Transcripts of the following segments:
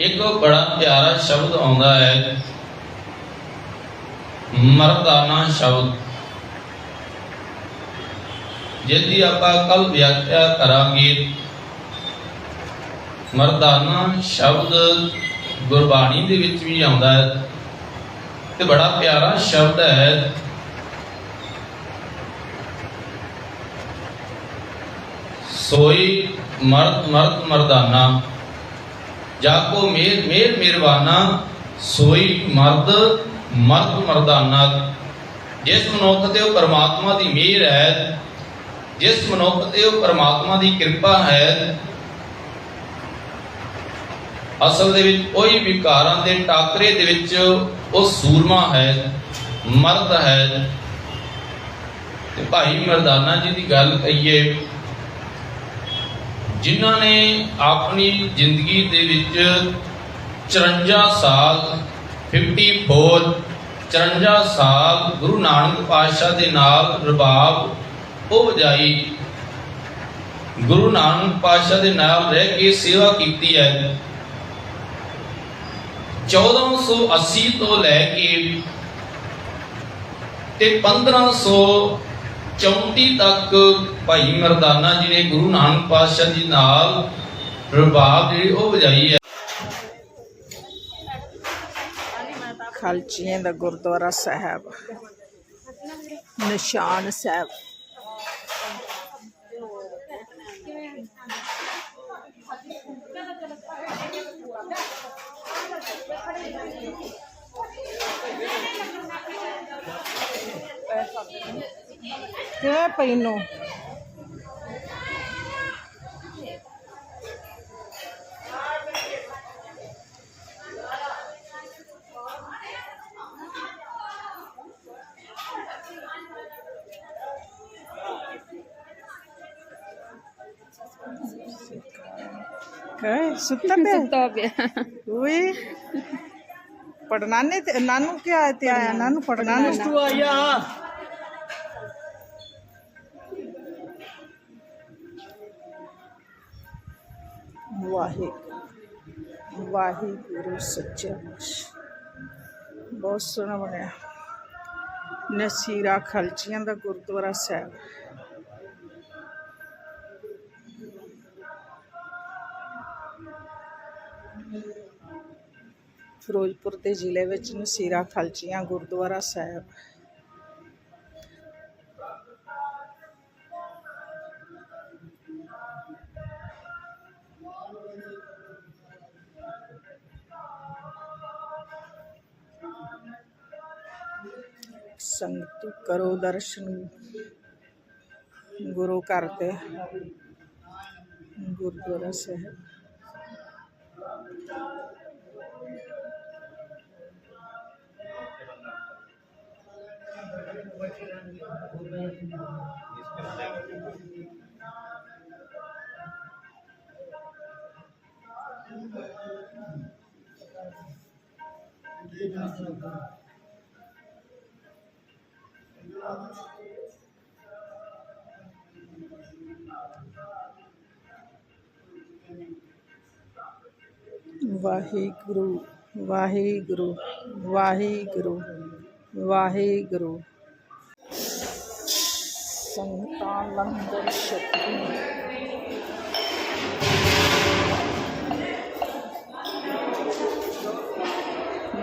ਇੱਕ ਬੜਾ ਪਿਆਰਾ ਸ਼ਬਦ ਆਉਂਦਾ ਹੈ। ਮਰਦਾਨਾ ਸ਼ਬਦ। ਜਿਹਦੀ ਆਪਾਂ ਕੱਲ ਵਿਆਖਿਆ ਕਰਾਂਗੇ। ਮਰਦਾਨਾ ਸ਼ਬਦ ਗੁਰਬਾਣੀ ਦੇ ਵਿੱਚ ਵੀ ਆਉਂਦਾ ਹੈ। ਤੇ ਬੜਾ ਪਿਆਰਾ ਸ਼ਬਦ ਹੈ। ਸੋਈ ਮਰਦ ਮਰਦ ਮਰਦਾਨਾ। ਜਾਕੋ ਮੇਰ ਮੇਰ ਮਿਹਰਬਾਨਾ ਸੋਈ ਮਰਦ ਮਰਦ ਮਰਦਾਨਾ। ਜਿਸ ਮਨੁੱਖ ਤੇ ਉਹ ਪਰਮਾਤਮਾ ਦੀ ਮਿਹਰ ਹੈ, ਜਿਸ ਮਨੁੱਖ ਤੇ ਉਹ ਪਰਮਾਤਮਾ ਦੀ ਕਿਰਪਾ ਹੈ, ਅਸਲ ਦੇ ਵਿੱਚ ਕੋਈ ਵਿਕਾਰਾਂ ਦੇ ਟਾਕਰੇ ਦੇ ਵਿੱਚ ਉਹ ਸੂਰਮਾ ਹੈ, ਮਰਦ ਹੈ। ਤੇ ਭਾਈ ਮਰਦਾਨਾ ਜੀ ਦੀ ਗੱਲ ਕਹੀਏ ਜਿਨ੍ਹਾਂ ਨੇ ਆਪਣੀ ਜ਼ਿੰਦਗੀ ਦੇ ਵਿੱਚ 54 ਸਾਲ 54 54 ਸਾਲ ਗੁਰੂ ਨਾਨਕ ਪਾਤਸ਼ਾਹ ਦੇ ਨਾਲ ਰਬਾਬ ਉਹ ਵਜਾਈ। ਗੁਰੂ ਨਾਨਕ ਪਾਤਸ਼ਾਹ ਦੇ ਨਾਲ ਰਹਿ ਕੇ ਸੇਵਾ ਕੀਤੀ ਹੈ। 1480 ਤੋਂ ਲੈ ਕੇ ਤੇ 1534 ਤੱਕ ਭਾਈ ਮਰਦਾਨਾ ਜੀ ਨੇ ਗੁਰੂ ਨਾਨਕ ਪਾਤਸ਼ਾਹ ਜੀ ਨਾਲ ਰਬਾਬ ਜਿਹੜੀ ਉਹ ਵਜਾਈ ਹੈ। ਖਲਚੀਆਂ ਦਾ ਗੁਰਦੁਆਰਾ ਸਾਹਿਬ, ਨਿਸ਼ਾਨ ਸਾਹਿਬ। ਕਿਵੇਂ ਪਈ ਨੂੰ ਕਹੇ ਸੁੱਤਾ ਪਿਆ ਸੁੱਤਾ ਪਿਆ ਓਏ ਪੜਨਾ ਨੇ ਤੇ ਨਾਨੂ ਕੀ ਆਇਆ ਤੇ ਵਾਹਿਗੁਰੂ ਵਾਹਿਗੁਰੂ ਸੱਚਾ ਪਾਤਸ਼ਾਹ। ਬਹੁਤ ਸੋਹਣਾ ਬਣਿਆ। ਨਸੀਰਾ ਖਲਚੀਆਂ ਦਾ ਗੁਰਦੁਆਰਾ ਸਾਹਿਬ। ਫਿਰੋਜ਼ਪੁਰ ਦੇ ਜ਼ਿਲ੍ਹੇ ਵਿੱਚ ਨਸੀਰਾ ਖਲਚੀਆਂ ਗੁਰਦੁਆਰਾ ਸਾਹਿਬ। ਸੰਗਤ ਕਰੋ ਦਰਸ਼ਨ ਗੁਰੂ ਘਰ ਤੇ ਗੁਰਦੁਆਰਾ ਸਾਹਿਬ। ਵਾਹਿਗੁਰੂ ਵਾਹਿਗੁਰੂ ਵਾਹਿਗੁਰੂ ਵਾਹਿਗੁਰੂ। ਸੰਤਾਂ ਲੰਗਰ ਛਕਦੀ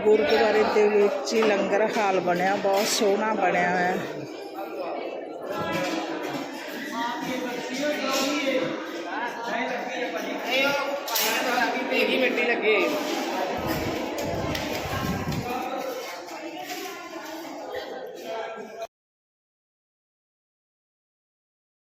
ਗੁਰਦੁਆਰੇ ਦੇ ਵਿੱਚ ਹੀ ਲੰਗਰ ਹਾਲ ਬਣਿਆ ਬਹੁਤ ਸੋਹਣਾ ਬਣਿਆ ਹੋਇਆ ਹੈ ਮਿੱਟੀ ਲੱਗੇ